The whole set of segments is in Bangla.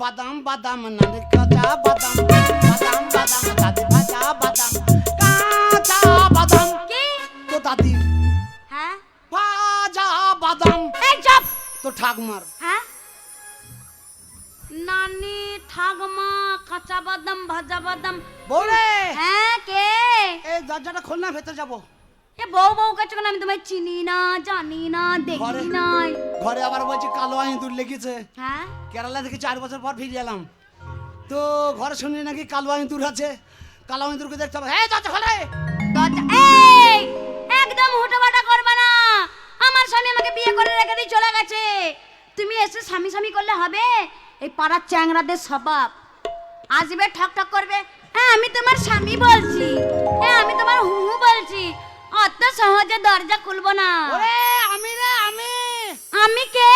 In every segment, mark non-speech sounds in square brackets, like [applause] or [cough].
বাদাম বাদাম নানি কাঁচা বাদাম বাদাম বাদাম দাদি ভাজা বাদাম কাঁচা বাদাম। কি? তো দাদি হ্যাঁ? ভাজা বাদাম। এই চুপ! তো ঠাকুমার। হ্যাঁ? নানি ঠাকমা কাঁচা বাদাম ভাজা বাদাম। বৌরে হ্যাঁ কে? এই দরজাটা খোল না ভেতরে যাব। এ বউ বউ কাছে কেন? আমি তোমায় চিনি না জানি না দেখি ঘরে- ঘরে আবার বলছি কালো ইঁদুর লেগেছে। হ্যাঁ? কেরালা থেকে চার বছর পর ফিরে এলাম। তো ঘরে শুনি নাকি কালো ইঁদুর আছে? কালো ইঁদুরকে দেখতে হবে। হ্যাঁ দরজা খোলে দরজা এই! একদম হুটোবাটা করবে না। আমার স্বামী আমাকে বিয়ে করে রেখে দিয়ে চলে গেছে। তুমি এসে স্বামী স্বামী করলে হবে? এই পাড়ার চ্যাংরাদের স্বভাব। আসবে ঠক ঠক করবে। হ্যাঁ আমি তোমার স্বামী বলছি। হ্যাঁ আমি তোমার হু হু সহজে দরজা খুলবো না। ওরে আমি রে আমি। আমি কে?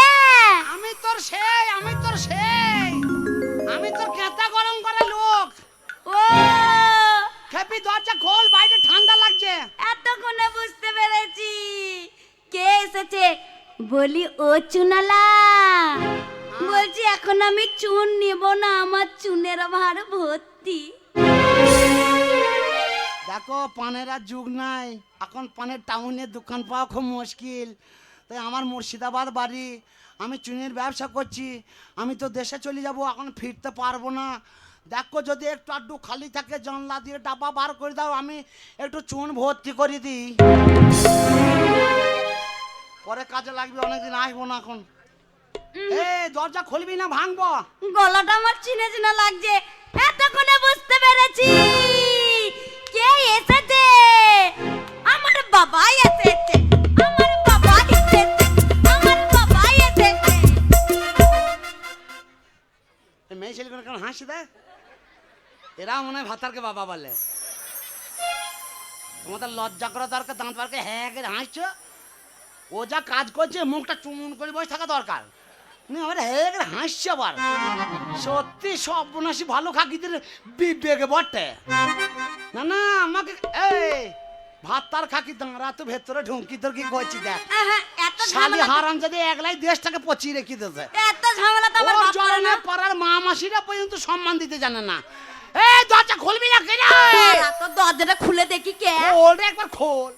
আমি তোর সেই আমি তোর সেই। আমি তোর কেতা গরম করে লোক। ও! খেপি দরজা খোল বাইরে ঠান্ডা লাগছে। এতক্ষণে বুঝতে পেরেছি। কে এসেছে? বলি ও চুনালা। বলছি এখন আমি চুন নেব না আমার চুনের ভার ভর্তি। দেখো পানের আর যুগ নাই। এখন পানের টাউনে দোকান পাওয়া খুব মুশকিল। তাই আমার মুর্শিদাবাদ বাড়ি আমি চুনের ব্যবসা করছি। আমি তো দেশে চলে যাব এখন ফিরতে পারব না। দেখো যদি একটু আড্ডু খালি থাকে জানলা দিয়ে ডাব্বা বার করে দাও আমি একটু চুন ভর্তি করে দিই। পরে কাজে লাগবে অনেকদিন আসব না এখন। এই দরজা খুলবি না ভাঙবো। গলাটা আমার চিনে চিনে লাগছে। মনে হয় ভাতারকে বাবা বলে। তোমাদের লজ্জা করা দরকার দাঁত বারকে হ্যাঁ করে হাসছো? ও যা কাজ করছে মুখটা চুমুন করে বসে থাকা দরকার। না আবার হ্যাঁ করে হাসছে আবার। সত্যি সব বনাসি ভালো খাকিদের বিবেকে বটে। না না আমাকে এই ভাতার খাকি দাঁড়া তো ভেতরে ঢুকি তোর কি করছি দেখ। শালি হারাম যদি একলাই দেশটাকে পচিয়ে রেখে এত ঝামেলা তো আমার না। পাড়ার মা মাসিরা পর্যন্ত সম্মান দিতে জানে না। এ দরজা খুলবি না কেন তোর দরজাটা খুলে দেখি কে ওরে একবার খোল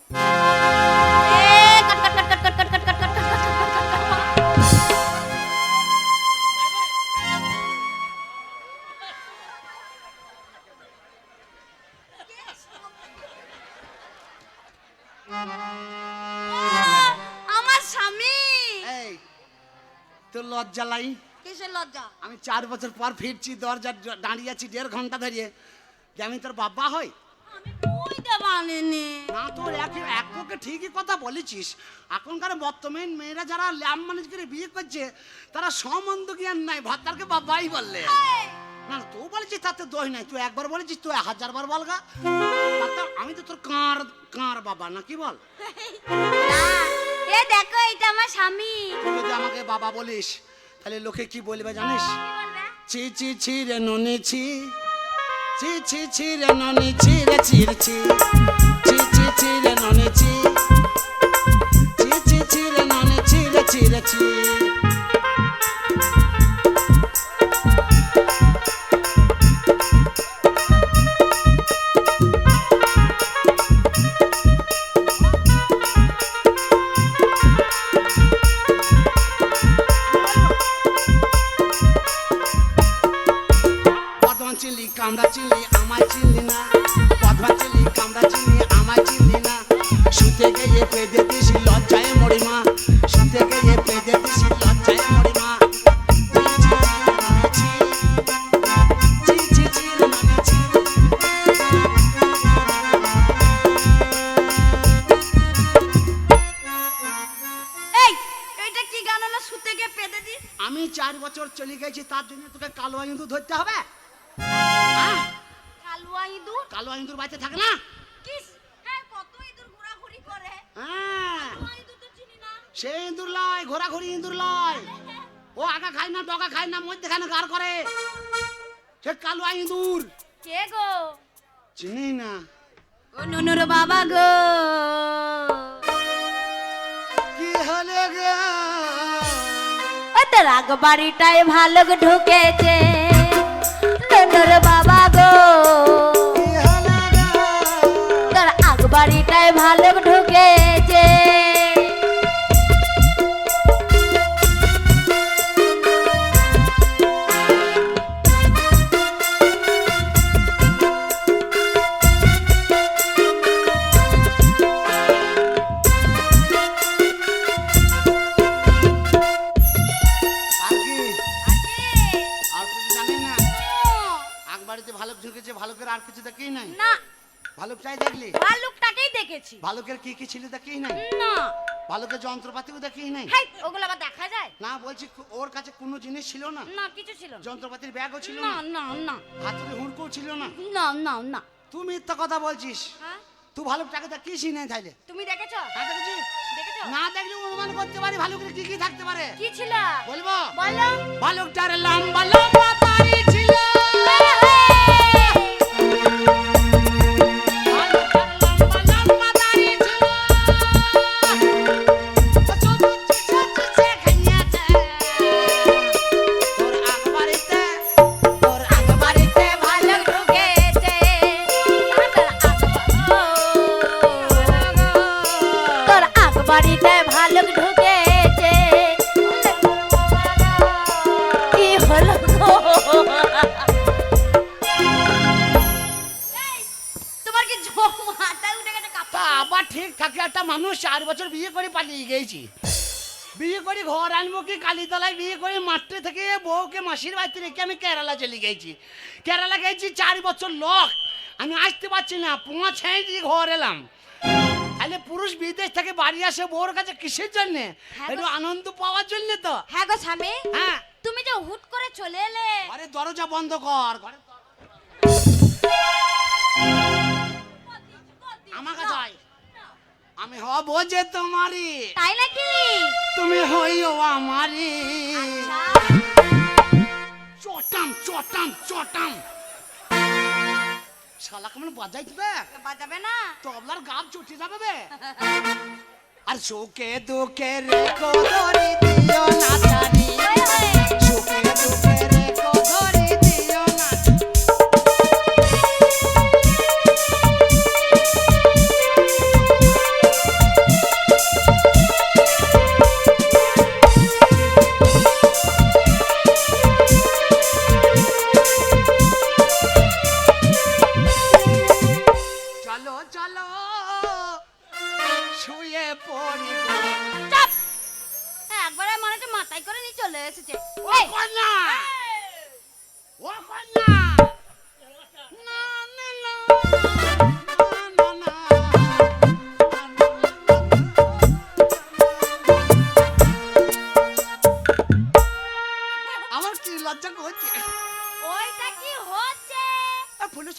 আমার স্বামী তোর লজ্জা লাই কিসের লজ্জা আমি চার বছর পর ফিরছি দরজা দাঁড়িয়ে আছি দেড় ঘণ্টা ধরিয়ে যে আমি তোর বাবা হই না তোর ঠিকই কথা বলেছিস এখনকার বর্তমান মেয়েরা যারা করে বিয়ে করছে তারা সম্বন্ধ জ্ঞান নাই ভাতারকে বাবাই বললে না তুই বলেছিস তাতে দোষ নাই তুই একবার বলেছিস তুই হাজার বার বলগা আমি তো তোর কাঁর কাঁর বাবা না কি বল এ দেখো এটা আমার স্বামী তুই যদি আমাকে বাবা বলিস তাহলে লোকে কি বলবে জানিস? ছি ছি ছি রে ননি ছি। ছি ছি ছি রে ননি ছি রে চির ছি। ছি ছি ছি রে ননি ছি ছি। কালো ইঁদুর বাঁচে থাকে না? হ্যাঁ হ্যাঁ। না। সে ইঁদুর লয় ঘোরাঘুরি ইঁদুর লয় ও আগা খায় না ডগা খায় না মধ্যেখানে গার করে। সে কালো ইঁদুর। কে গো? চিনি না। ও নুনুর বাবা গো। কি হলে গো? ও তো রাগ বাড়িটায় ভালো ঢুকেছে। রে বাবা গো? তোর আগবাড়িটায় ভালো ঢুকেছে। আগবাড়িতে ভালুক ঢুকেছে ভালুকের আর কিছু দেখেই নাই? না। ভালুক চাই দেখলি? ভাল্লুকটাকেই দেখেছি। ভালুকের কি কি ছিল দেখেই নাই? না। ভালুকের যন্ত্রপাতিও দেখেই নাই? হাই ওগুলো আবার দেখা যায়? না বলছি ওর কাছে কোনো জিনিস ছিল না? না কিছু ছিল না। যন্ত্রপাতির ব্যাগও ছিল না? না না হাতুড়ি হুড়কও ছিল না? না না না। তুই মিথ্যা কথা বলছিস? হ্যাঁ? তুই ভালুকটাকে দেখিস নাই তাইলে? তুমি দেখেছ? না দেখেছিস দেখেছ? না দেখলে অনুমান করতে পারি ভালুকের কি কি থাকতে পারে? কি ছিল? বলব? বলো। ভালুকটার লম্বা লম্বা গেছি বিয়ে করে ঘর আনব কি কালীতলায় বিয়ে করে মাঠে থেকে বউকে মাসির বাড়িতে রেখে আমি কেরালা চলে গেছি। কেরালা গেছি চার বছর লোক। আমি আসতে পারছি না পোঁয়া ছেঁড়ে দিয়ে ঘর এলাম। তাহলে পুরুষ বিদেশ থেকে বাড়ি আসে বউর কাছে কিসের জন্যে? হ্যাঁ একটু আনন্দ পাওয়ার জন্য তো। হ্যাঁ গো স্বামী হ্যাঁ। তুমি যে হুট করে চলে এলে। ঘরে দরজা বন্ধ কর ঘরে আমার কাছে। আমি হব যে তোমারই তাই নাকি? তুমি হইও আমারই আচ্ছা। চটাম চটাম চটাম। শালা কেমন বাজাইতে বে বাজাবে না। তবলার গাব চটে যাবে বে। [laughs] আর সুখে দুঃখে রেখো দিও না জানি।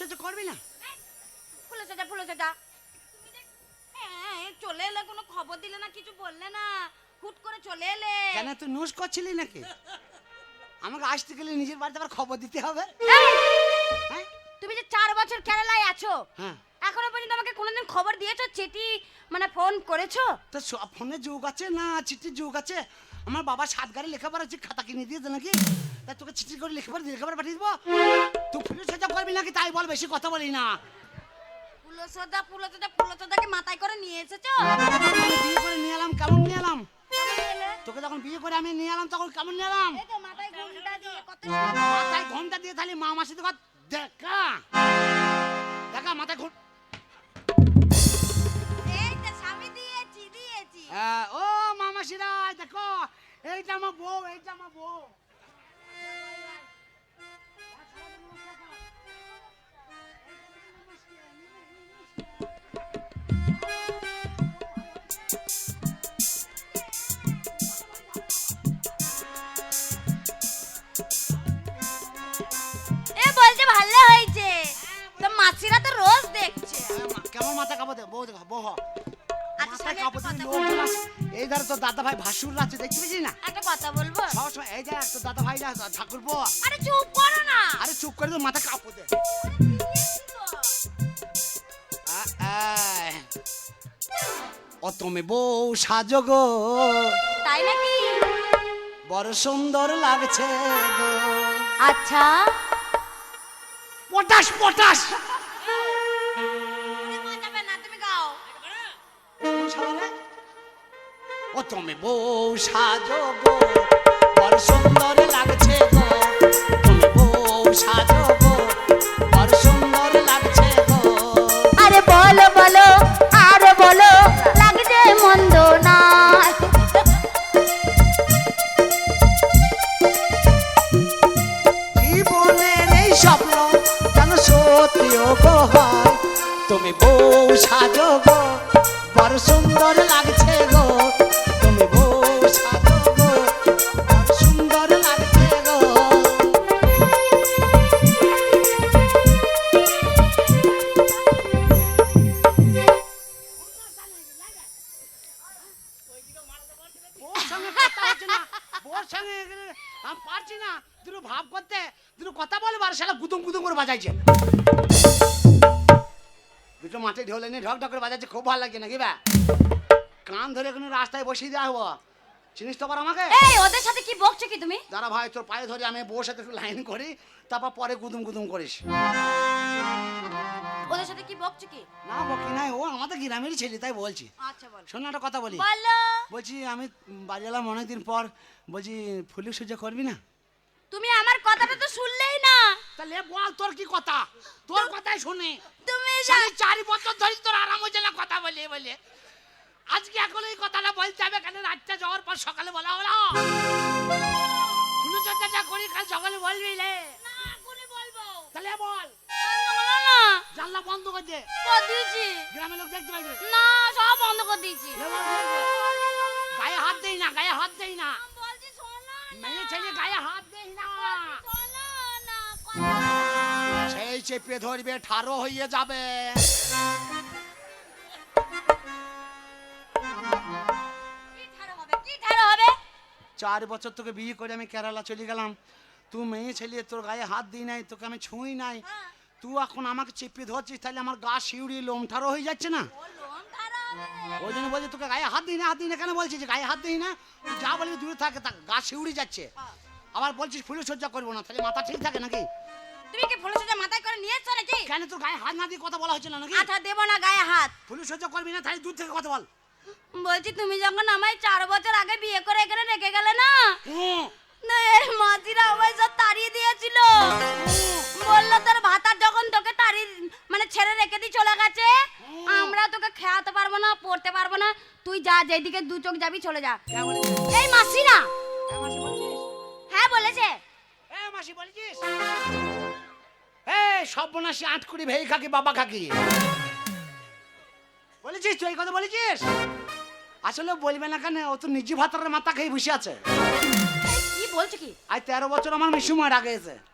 সাথে করবি না? ফুলে সাজা ফুলে সাজা। হ্যাঁ, চলে এলে কোনো খবর দিলে না কিছু বললে না। হুট করে চলে এলে। কেন তুই নুস করছিলি নাকি? আমাকে আসতে গেলে নিজের বাড়িতে আবার খবর দিতে হবে? হ্যাঁ? তুমি যে চার বছর কেরালায় আছো হ্যাঁ। এখনও পর্যন্ত আমাকে কোনোদিন খবর দিয়েছ চিঠি মানে ফোন করেছ? তো ফোনে যুগ আছে না চিঠির যুগ আছে? আমার বাবা সাত গাড়ি লেখাপড়া আছে খাতা কিনে দিয়েছে নাকি? তাই তোকে চিঠি করে লেখাপড়া লেখাপড়া পাঠিয়ে দেবো? তুই ফুলের সাজা করবি নাকি? তাই বল বেশি কথা বলি না। ফুলসদা ফুলসদা ফুলসদাকে মাথায় করে নিয়ে এসেছ? বিয়ে করে নিয়ে এলাম কেমন নিয়ে এলাম? তোকে যখন বিয়ে করে আমি নিয়ে এলাম তখন কেমন নিয়ে এলাম? মাথায় ঘুমটা দিয়ে কত মাথায় ঘণ্টা দিয়ে তাহলে মা মাসি তো দেখা। দেখা মাথায় ঘুম। তো আহ, ও মামাসিরা দেখো এইটা আমার বউ এইটা আমার বউ। দে বউ দেখো বউ হ। আচ্ছা, মাথায় স্বামী, কাপড় একটা দিয়ে কথা লোকজন আসে। এই ধারে তো দাদা ভাই ভাসুর আছে দেখতে পেয়েছি না? একটা কথা বলব। সবসময় এই দেখ তো দাদা ভাই না ঠাকুর বউ। আরে চুপ করো না। আরে চুপ করে তো মাথা কাপড় দে। ও তুমি বউ সাজো গো। তাই নাকি? বড় সুন্দর লাগছে গো। আচ্ছা। Potash potash. ও তুমি বউ সাজো বড় সুন্দর লাগছে গো। দুটো মাঠে ঢোলে নিয়ে ঢক ঢক করে বাজাচ্ছে খুব ভালো লাগছে নাকি বা? কান ধরে কোনো রাস্তায় বসিয়ে দেওয়া হব। চিনিস তো আমাকে? এই ওদের সাথে কি বকছো কি তুমি? দাঁড়া ভাই তোর পায়ে ধরে আমি বউর সাথে একটু লাইন করি তারপর পরে গুদুম গুদুম করিস। ওদের সাথে কি বকছো কি? না বকি নাই ও আমাদের গ্রামেরই ছেলে তাই বলছি। আচ্ছা বলো। শোন একটা কথা বলি। বলো। বলছি আমি বাড়ি অনেকদিন পর বলছি ফুলি সহ্য করবি না? তুমি আমার কথাটা তো শুনলেই না। তাহলে বল তোর কি কথা? তোর কথাই শুনে। তুমি চারি বছর ধরে তোর আরাম হচ্ছে না কথা বলে বলে আজকে এখন এই কথাটা বলতে হবে কেন রাতটা যাওয়ার পর সকালে বলা হলো? চর্চাটা করি কাল সকালে বলবি বলব। তাহলে বল। না। জানলা বন্ধ করে দে। দিয়েছি। গ্রামের লোক দেখতে পাইবে? না সব বন্ধ করে দিয়েছি। গায়ে হাত দেই না গায়ে হাত দেই না। মেয়ে ছেলে গায়ে হাত দেই না। সেই চেপে ধরবে ঠারো হয়ে যাবে। কি ঠাড়ো হবে? কি ঠাড়ো হবে? চার বছর তোকে বিয়ে করে আমি কেরালা চলে গেলাম। তুই মেয়ে ছেলে তোর গায়ে হাত দিই নাই তোকে আমি ছুঁই নাই। হ্যাঁ। তুই এখন আমাকে চেপে ধরছিস তাহলে আমার গা শিউড়ি লোমঠারও হয়ে যাচ্ছে না? ওই জন্য বলছি তোকে গায়ে হাত দিই না হাত দিই না কেন বলছিস? গায়ে হাত দিই না? তুই যা বলবি দূরে থাকে তা গা শিউড়ি যাচ্ছে। আবার বলছিস ফুলে সহ্য করব না তাহলে মাথা ঠিক থাকে নাকি? তুমি কি ফুলের সাথে মাথায় করে নিয়ে এসছো নাকি? কেন তোর গায়ে হাত না দিয়ে কথা বলা হচ্ছে না নাকি? আঠা দেবো না গায়ে হাত। ফুলে সহ্য করবি না তাহলে দূর থেকে কথা বল। বলছি তুমি যখন আমায় চার বছর আগে বিয়ে করে এখানে রেখে গেলে না? না এই মাঝিরা আমায় সব তাড়িয়ে দিয়েছিল। বলল তোর ভাতার যখন তোকে তাড়িয়ে মানে ছেড়ে রেখে দিয়ে চলে গেছে আমরা তোকে খেয়াতে পারব না পড়তে পারব না। তুই যা যেদিকে দু চোখ যাবি চলে যা। এই মাসিরা! মাসি বলছিস? হ্যাঁ বলেছে। এ মাসি বলছিস? এ সর্বনাশী আট কুড়ি ভেই খাকি বাবা খাকি। বলেছিস তুই এই কথা বলেছিস? আসলে বলবে না কেন ও তো নিজে ভাতারের মাথা খেয়ে বসে আছে। বলছো কি? আজ তেরো বছর আমার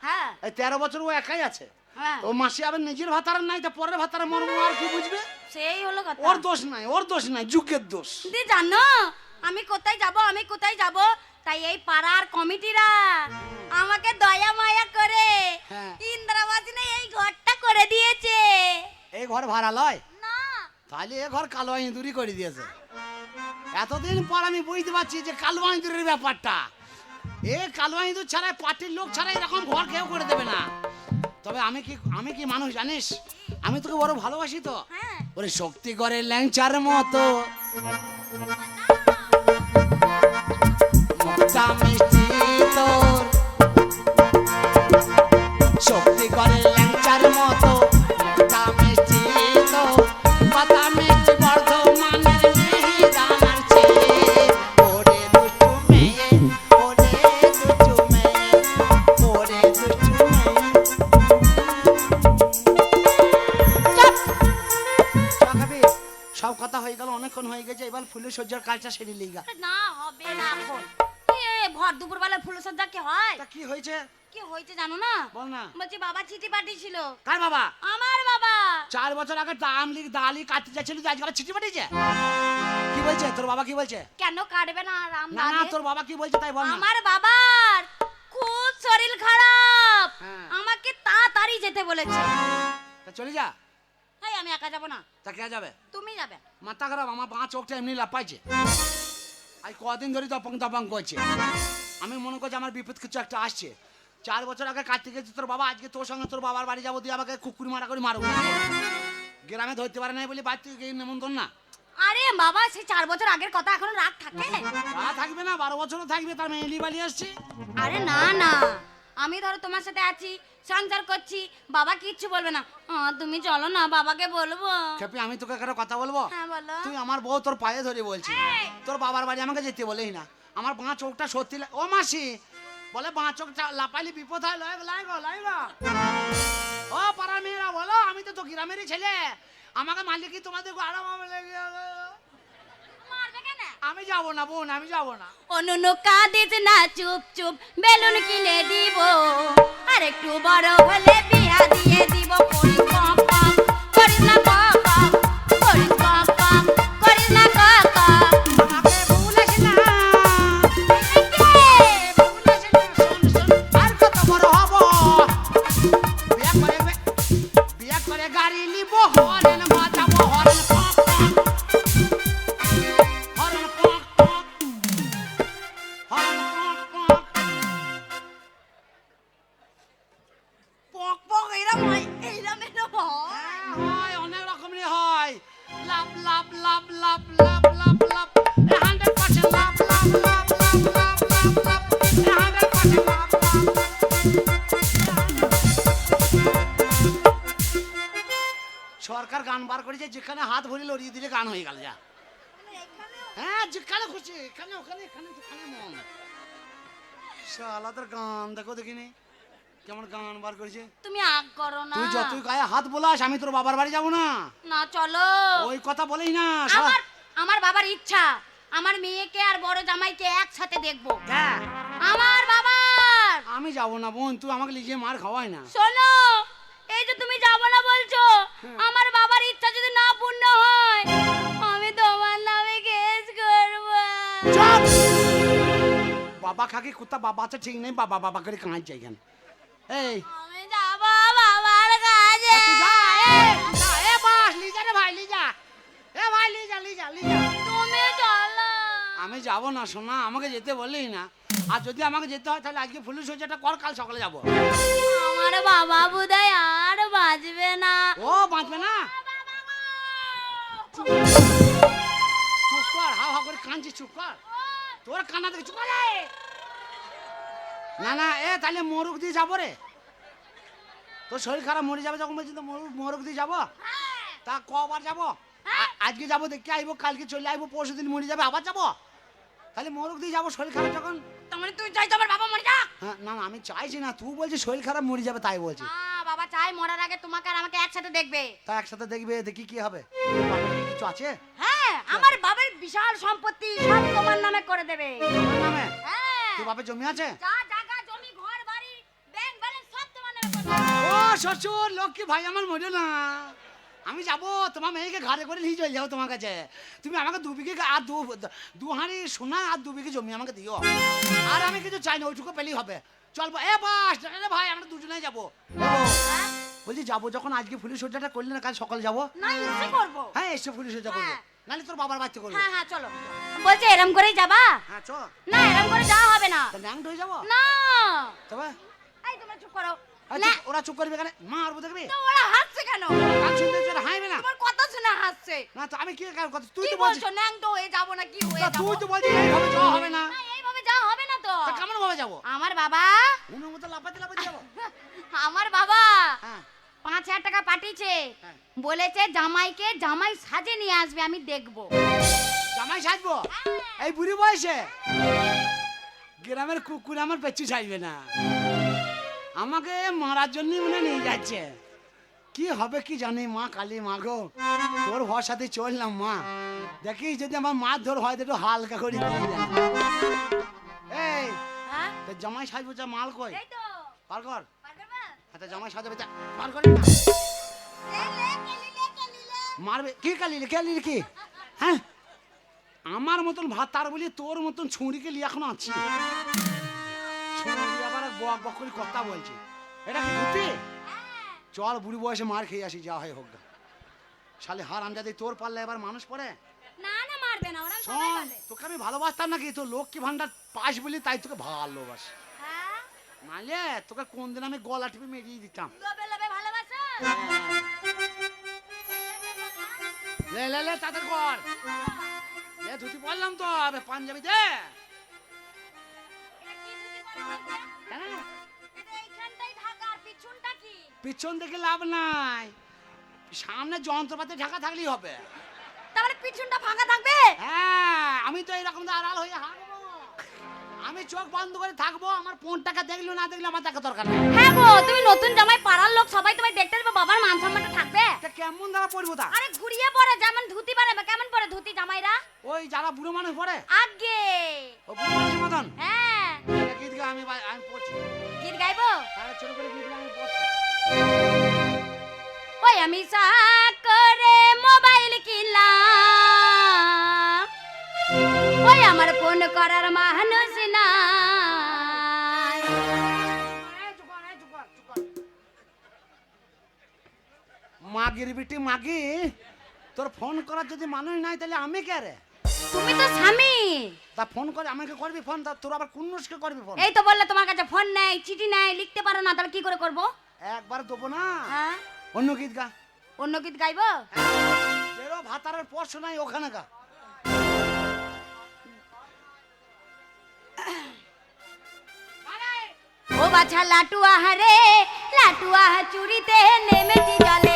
হ্যাঁ। এই তেরো বছর ও একাই আছে। হ্যাঁ। ও মাসি আবার নিজের ভাতারের নাই তা পরের মর্ম আর কি বুঝবে? সেই হলো কথা। ওর দোষ নাই ওর দোষ নাই যুগের দোষ। দি জানো আমি কোথায় যাব আমি কোথায় যাব? তাই এই পাড়ার কমিটিরা আমাকে দয়া মায়া করে হ্যাঁ। ইন্দ্রাবাসিনে এই ঘরটা করে দিয়েছে। এই ঘর ভাড়া লয়? না। তাহলে এ ঘর কালো ইঁদুরি করে দিয়েছে। এতদিন পর আমি বুঝতে পারছি যে কালো ইঁদুরের ব্যাপারটা। এ কালো হিন্দু ছাড়া পার্টির লোক ছাড়া এরকম ঘর কেউ করে দেবে না। তবে আমি কি আমি কি মানুষ জানিস? আমি তোকে বড় ভালোবাসি তো। হ্যাঁ। ওরে শক্তি করে ল্যাংচার মতো। মিষ্টি কাজটা সেরে লিগা না হবে না। এখন? এ ভর দুপুর বেলা ফুলসজ্জা কি হয়? তা কি হয়েছে? কি হয়েছে জানো না? বল না। বলছি বাবা চিঠি পাঠিয়েছিল। কার বাবা? আমার বাবা। চার বছর আগে দাম লিখ দালি কাটতে যাচ্ছিল আজকাল চিঠি পাঠিয়েছে? কি বলছে? তোর বাবা কি বলছে? কেন কাটবে না? রাম না না তোর বাবা কি বলছে তাই বল না। আমার বাবার খুব শরীর খারাপ। হ্যাঁ। আমাকে তাড়াতাড়ি যেতে বলেছে। তা চলে যা। আমি একা যাব না। তা কে যাবে? তুমি যাবে। মাথা খারাপ আমার বাঁ চোখটা এমনি লাপাইছে আজ কদিন ধরে দপং দপং করছে। আমি মনে করছি আমার বিপদ কিছু একটা আসছে। চার বছর আগে কাটতে গেছি তোর বাবা আজকে তোর সঙ্গে তোর বাবার বাড়ি যাব তুই আমাকে কুকুর মারা করে মারবো। গ্রামে ধরতে পারে নাই বলি বাড়ি থেকে গিয়ে নেমন্তন্ন না। আরে বাবা সেই চার বছর আগের কথা এখনও রাগ থাকে? তা থাকবে না বারো বছরও থাকবে তার মেয়েলি বালি আসছে। আরে না না। আমি ধরো তোমার সাথে আছি সংসার করছি বাবা কিচ্ছু বলবে না। তুমি চলো না বাবাকে বলব। খেপি আমি তোকে কারও কথা বলব? হ্যাঁ বলো। তুই আমার বউ তোর পায়ে ধরে বলছি তোর বাবার বাড়ি আমাকে যেতে বলেই না। আমার বাঁ চোখটা সত্যি ও মাসি বলে বাঁ চোখটা লাপালি বিপদ হয় লয় লাই গো লাই গো। ও পাড়ার মেয়েরা বলো আমি তো তো গ্রামেরই ছেলে। আমাকে মারলে কি তোমাদের আরাম হবে লেগে যাবে? আমি যাব না বোন আমি যাব না। অনুন কাঁদিস না চুপ চুপ বেলুন কিনে দিব। আর একটু বড় হলে বিয়া দিয়ে দিব। যেখানে খুশি। এখানে ওখানে এখানে যেখানে মন। শালা গান দেখো দেখিনি? কেমন গান বার করেছে? তুমি আগ করো না। তুই যতই গায়ে হাত বোলাস আমি তোর বাবার বাড়ি যাব না। না চলো। ওই কথা বলেই না আমার আমার বাবার ইচ্ছা। আমার মেয়েকে আর বড় জামাইকে একসাথে দেখব। হ্যাঁ, আমার বাবার! আমি যাব না বোন তুই আমাকে লিজে মার খাওয়াই না। শোনো এই যে তুমি যাব না বলছো আমার বাবা খাকে কুত্তা বাবা আছে ঠিক নেই বাবা বাবা করে কাঁদছে এখানে। এই। আমি যাব বাবার কাছে। তুই যা, এ, যা, এ বাস লিজা রে ভাই লিজা এ ভাই লিজা লিজা লিজা তুমি চলো। আমি যাব না শোনা আমাকে যেতে বললেই না। আর যদি আমাকে যেতে হয় তাহলে আজকে পুলিশ হয়েছে কর কাল সকালে যাব। আমার বাবা বোধহয় আর বাঁচবে না। ও বাঁচবে না? চুপ কর হাও হাও করে কাঁদছি চুপ কর। তোর কান্না থেকে চুপ না না এ তাহলে মোরগ দিয়ে যাব রে। তোর শরীর খারাপ মরে যাবে যখন বলছি তো মোরগ মোরগ দিয়ে যাব? তা কবার যাব? আজকে যাব দেখে আইবো কালকে চলে আইবো পরশু দিন মরে যাবে আবার যাব? তাহলে মোরগ দিয়ে যাব শরীর খারাপ যখন? তার মানে তুই চাইছো আমার বাবা মরে যাক? হ্যাঁ না না আমি চাইছি না তুই বলছিস শরীর খারাপ মরে যাবে তাই বলছি। হ্যাঁ বাবা চাই মরার আগে তোমাকে আর আমাকে একসাথে দেখবে। তা একসাথে দেখবে দেখি কি হবে। কিছু আছে হ্যাঁ। আমার বাবার বিশাল সম্পত্তি সব তোমার নামে করে দেবে। আমার নামে? হ্যাঁ। তোর বাপের জমি আছে? যা জায়গা জমি ঘর বাড়ি ব্যাংক ব্যালেন্স সব তোমার নামে করে দেবে। ও শ্বশুর লক্ষ্মী ভাই আমার মরে না। আমি যাব তোমার মেয়েকে ঘরে করে নিয়ে চলে যাব তোমার কাছে। তুমি আমাকে দু বিঘে আর দু দু হাঁড়ি সোনা আর দু বিঘে জমি আমাকে দিও। আর আমি কিছু চাই না ওইটুকু পেলেই হবে। চল এ বাস রে ভাই আমরা দুজনেই যাব। হ্যাঁ? বলছি যাব যখন আজকে পুলিশ সজ্জাটা করলি না কাল সকাল যাব? না ইচ্ছে করব। হ্যাঁ এসে পুলিশ সজ্জা করব। নাহলে তোর বাবার বাচ্চা করব। হ্যাঁ হ্যাঁ চলো। বলছে এরম করেই যাবা? হ্যাঁ চ না এরম করে যাওয়া হবে না। তা হয়ে যাব? না। তবে? এই তোমরা চুপ করো। চুপ- ওরা চুপ করবে কেন মারবো দেখবি? তো ওরা হাসছে কেন? গান শুনতে হাইবে না। তোমার কথা শুনে হাসছে। না তো আমি কি কার কথা তুই কি তো বলছিস বলছো হয়ে যাব না কি হয়ে তা যাব? তুই তো বলছিস এইভাবে যাওয়া হবে না। না, এইভাবে যাওয়া হবে না তো। তা কেমন ভাবে যাব? আমার বাবা উনুর মতো লাপাতে লাপাতে যাব। আমার বাবা হ্যাঁ। পাঁচ হাজার টাকা পাঠিয়েছে। হ্যাঁ। বলেছে জামাইকে জামাই সাজে নিয়ে আসবে আমি দেখব। জামাই সাজবো? এই বুড়ি বয়সে? গ্রামের কুকুর আমার পেছু ছাড়বে না। আমাকে মারার জন্য মনে নিয়ে যাচ্ছে। কি হবে কি জানি মা কালী মা গো। তোর ভরসাতে চললাম মা। দেখি যদি আমার মার ধর হয় তো একটু হালকা করে এই হ্যাঁ? তো জামাই সাজবো যা মাল কই? পার কর। আচ্ছা জামাই সাজাবে যা পার করে না। এই লে, কেলিলে, কেলিলে। মারবে কি কে কি? হ্যাঁ? আমার মতন ভাত তার বলি তোর মতন ছুরিকে লিয়ে এখনও আছি। আবার বক বক করে কথা বলছে। এটা কি ধুতি? চল বুড়ি বয়সে মার খেয়ে আসি যা হয় হোক। শালে হার আমজাদি তোর পারলে এবার মানুষ পড়ে? না না মারবে না ওরা তোকে আমি ভালোবাসতাম নাকি? তোর লক্ষ্মী ভান্ডার পাস বলি তাই তোকে ভালোবাসি। নালে তোকে কোন দিন আমি গলা টিপে মেরিয়ে দিতাম। লবে লবে ভালোবাসা? লে লে লে তাদের কর। লে ধুতি বললাম তো আবে পাঞ্জাবি দে। পিছন থেকে লাভ নাই। সামনে যন্ত্রপাতি ঢাকা থাকলেই হবে। তাহলে পিছনটা ফাঁকা থাকবে? হ্যাঁ আমি তো এরকম আড়াল হয়ে হাঁটবো। আমি চোখ বন্ধ করে থাকব আমার ফোনটাকে দেখল না দেখল আমার দেখা দরকার নেই। হ্যাঁ গো তুমি নতুন জামাই পাড়ার লোক সবাই তোমায় দেখতে দেবে বাবার মান সম্মানটা থাকবে। তা কেমন দ্বারা পড়ব তা? আরে ঘুরিয়ে পড়ে যেমন ধুতি পারে বা কেমন পরে ধুতি জামাইরা? ওই যারা বুড়ো মানুষ পরে? আগে। ও বুড়ো মানুষের মতন? হ্যাঁ। গীত গা আমি আমি পড়ছি। গীত গাইবো? তাহলে ছোট করে গীত আমি পড়ছি। ওই আমি সা করে মোবাইল কিনলাম। ওই আমার ফোন করার মানুষ কর। মাগির বিটি মাগি তোর ফোন করার যদি মানুষ নাই তাহলে আমি কে রে? তুমি তো স্বামী। তা ফোন করে আমাকে করবি ফোন? তা তোর আবার কুন্নুসকে করবি ফোন? এই তো বললে তোমার কাছে ফোন নেই চিঠি নেই লিখতে পারো না তাহলে কি করে করব? একবার দেবো না? হ্যাঁ। অন্য গীত গা। অন্য গীত গাইবো? যেরো ভাতারের পরশ নাই ওখানে গা। বাছা লাটুয়া হারে লাটুয়া চুরিতে নেমেছি জলে।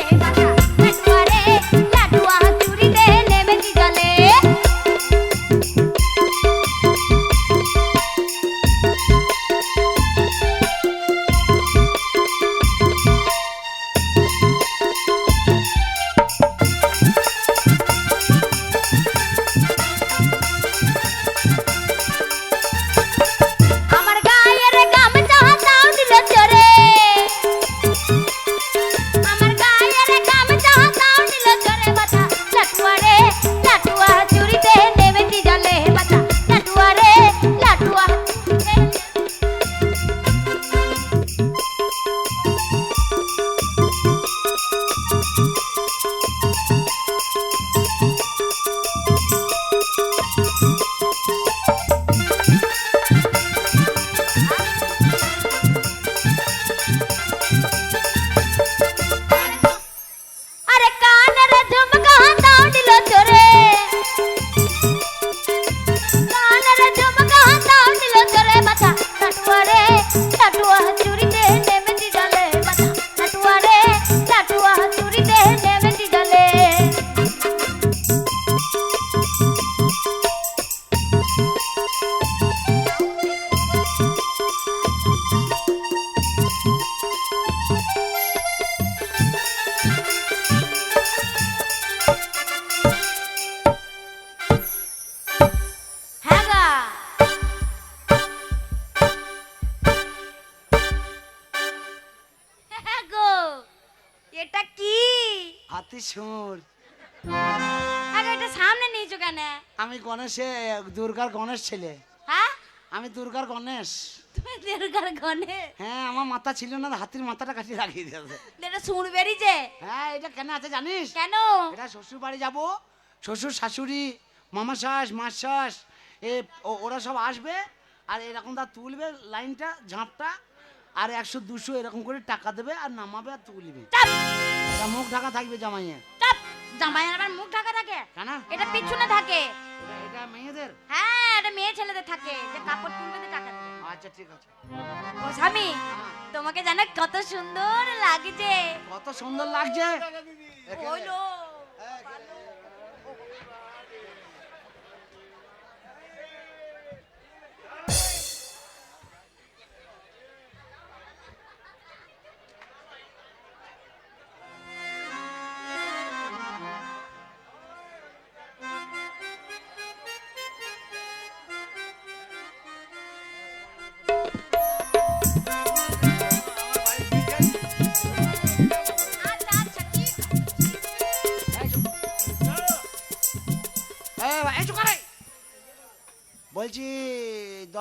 হাতি সুর। আগে এটা সামনে নিয়েছো কেন? আমি গণেশে দুর্গার গণেশ ছেলে। হ্যাঁ? আমি দুর্গার গণেশ। তুমি হ্যাঁ আমার মাথা ছিল না হাতির মাথাটা কাটিয়ে লাগিয়ে দিয়েছে এটা শুন বেরিয়েছে হ্যাঁ এটা কেন আছে জানিস? কেন? এটা শ্বশুর বাড়ি যাব শ্বশুর শাশুড়ি মামা শাস মাস শাস এ ওরা সব আসবে আর এরকম দা তুলবে লাইনটা ঝাঁপটা আর একশো দুশো এরকম করে টাকা দেবে আর নামাবে আর তুলবে। চাপ মুখ ঢাকা থাকবে জামাইয়ে চাপ! জামাইয়ের আবার মুখ ঢাকা থাকে? কেন? এটা পিছনে থাকে। এটা- মেয়েদের? হ্যাঁ এটা মেয়ে ছেলেদের থাকে যে কাপড় তুলবে দিয়ে টাকা দেবে। আচ্ছা ঠিক আছে। ও স্বামী তোমাকে জানো কত সুন্দর লাগছে। কত সুন্দর লাগছে? ওই হইল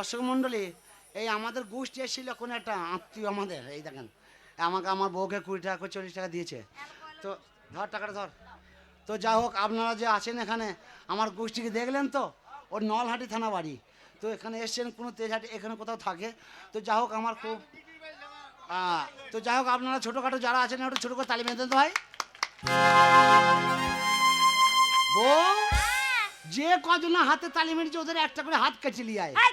দর্শক মন্ডলী এই আমাদের গোষ্ঠী এসেছিল কোন একটা আত্মীয় আমাদের, এই দেখেন। আমাকে আমার বউকে কুড়ি টাকা করে চল্লিশ টাকা দিয়েছে। তো ধর টাকাটা ধর। তো যা হোক, আপনারা যে আছেন এখানে, আমার গোষ্ঠীকে দেখলেন তো? ওর নলহাটি থানা বাড়ি। তো এখানে এসছেন, কোনো তেজহাটি এখানে কোথাও থাকে। তো যা হোক, আমার খুব তো যাই হোক, আপনারা ছোটোখাটো যারা আছেন, একটু ছোটো করে তালি মেতেন তো ভাই। বউ, যে কজন হাতে তালি মেরেছে, ওদের একটা করে হাত কেটে লিয়ে আয়। এই! আর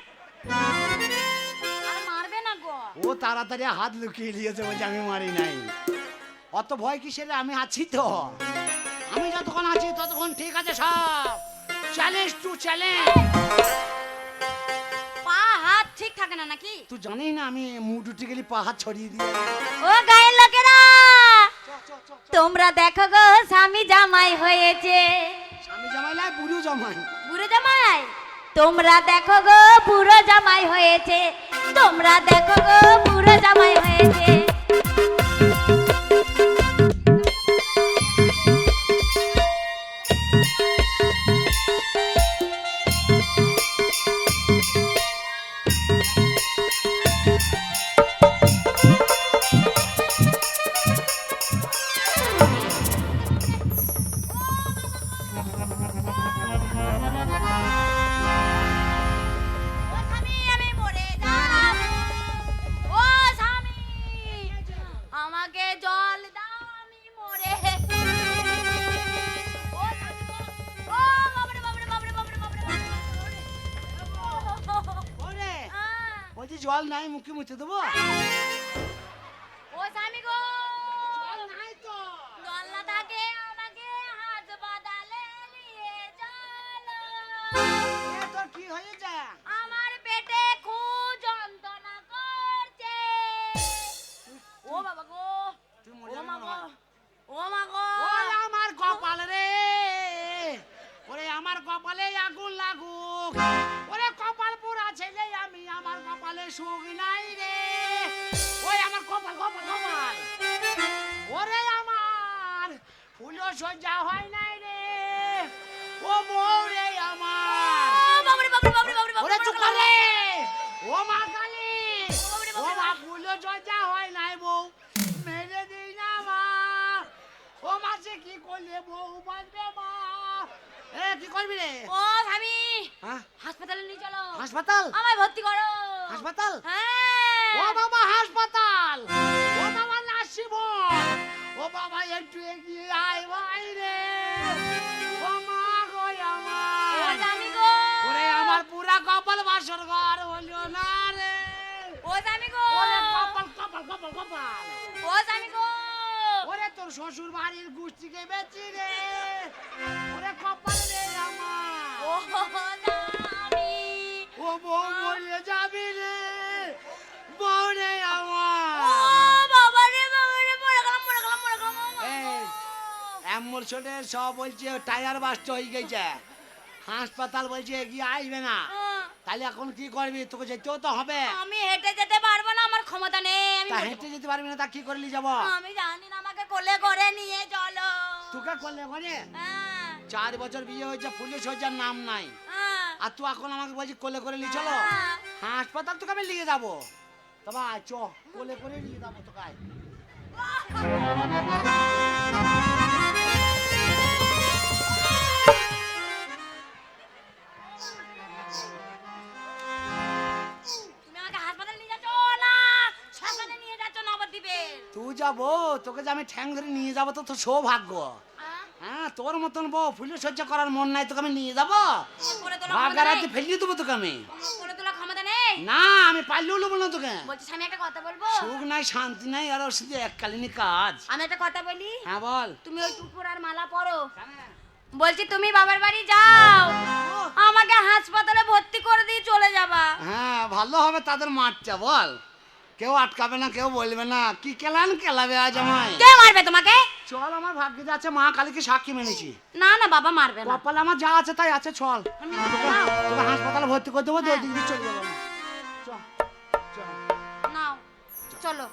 মারবে না গো। ও তাড়াতাড়ি হাত লুকিয়ে নিয়েছে বলছে আমি মারি নাই। অত ভয় কিসের? আমি আছি তো। আমি যতক্ষণ আছি ততক্ষণ ঠিক আছে সব। চ্যালেঞ্জ টু চ্যালেঞ্জ পা হাত ঠিক থাকে না নাকি? তুই জানিস না আমি মুড উঠে গেলি পা হাত ছড়িয়ে দিয়ে ও গায়ের লোকেরা! তোমরা দেখো গো স্বামী জামাই হয়েছে। স্বামী জামাই লাই বুড়ো জামাই। বুড়ো জামাই? তোমরা দেখো গো বুড়ো জামাই হয়েছে। তোমরা দেখো গো বুড়ো জামাই হয়েছে। আমার কপালে আগুন লাগুক। ওরে কপাল পুরা ছেলে আমি আমার কপালে সুখ নাই রে। ওই আমার কপাল কপাল কপাল। ওরে আমার ফুলো সজ্জা হয় নাই রে। ও মৌরে আমার। ওরে চুপ করে। ও মা কালী। ও মা ফুলো সজ্জা হয় নাই বউ। মেরে দিই না মা। ও মাসে কি করলে বউ বাঁচবে মা? এ কি করবি রে? ও স্বামী হ্যাঁ? হাসপাতালে নিয়ে চলো। হাসপাতাল? আমায় ভর্তি করো। হাসপাতাল? হ্যাঁ। ও বাবা হাসপাতাল! ও বাবা নাসিব ও বাবা একটু এগিয়ে আয় ভাই রে। ও মা গো আমার। স্বামী গো। ওরে আমার পুরা কপাল বাসর ঘর হলো না রে। ও স্বামী গো। ওরে কপাল কপাল কপাল কপাল। ও স্বামী গো। ওরে তোর শ্বশুর বাড়ির গুষ্টিকে বেচি রে ওরে কপাল রে আমার। ও বউ মরে যাবি রে। বউ রে আমার মরে গেলাম মরে গেলাম মরে গেলাম। অ্যাম্বুলেন্সে সব বলছে টায়ার বাস্ট হয়ে গেছে। হাসপাতাল বলছে এগিয়ে আসবে না। তাহলে এখন কি করবি? তোকে যেতেও তো হবে। আমি হেঁটে যেতে পারব না আমার ক্ষমতা নেই আমি হেঁটে যেতে পারবি না তা কি করলি যাব? আমি জানি না আমাকে কোলে করে নিয়ে চলো। তোকে কোলে ঘরে হ্যাঁ, চার বছর বিয়ে হয়েছে পুলিশ হয়েছে নাম নাই। হ্যাঁ, আর তুই এখন আমাকে বলছি কোলে করে নিয়ে চলো? হ্যাঁ। হাসপাতাল তোকে আমি নিয়ে যাব। তবে চ কোলে করে নিয়ে যাব তোকে তুই যাব তোকে যে আমি ঠ্যাং ধরে নিয়ে যাব তো তোর সৌভাগ্য। হ্যাঁ তোর মতন বউ ফুলে সহ্য করার মন নাই তোকে আমি নিয়ে যাব। ভাগা রাতে ফেলিয়ে দেবো তোকে আমি। না আমি পারলেও নেব না তোকে। স্বামী একটা কথা বলব? সুখ নাই শান্তি নাই আর শুধু এককালীনই কাজ। আমি একটা কথা বলি? হ্যাঁ বল। তুমি ওই টুকুর আর মালা পরো। বলছি তুমি বাবার বাড়ি যাও। আমাকে হাসপাতালে ভর্তি করে দিয়ে চলে যাবা। হ্যাঁ ভালো হবে তাদের মাঠটা বল। কেউ আটকাবে না কেউ বলবে না। কি কেলান কেলাবে আজ আমায়? কে মারবে তোমাকে? চল আমার ভাগ্যে যা আছে মা কালীকে সাক্ষী মেনেছি। না না বাবা মারবে না। কপালে আমার যা আছে তাই আছে চল। তোকে- হাসপাতালে ভর্তি করে দেবো দুই দিন চলে যাব চল চল। নাও চলো।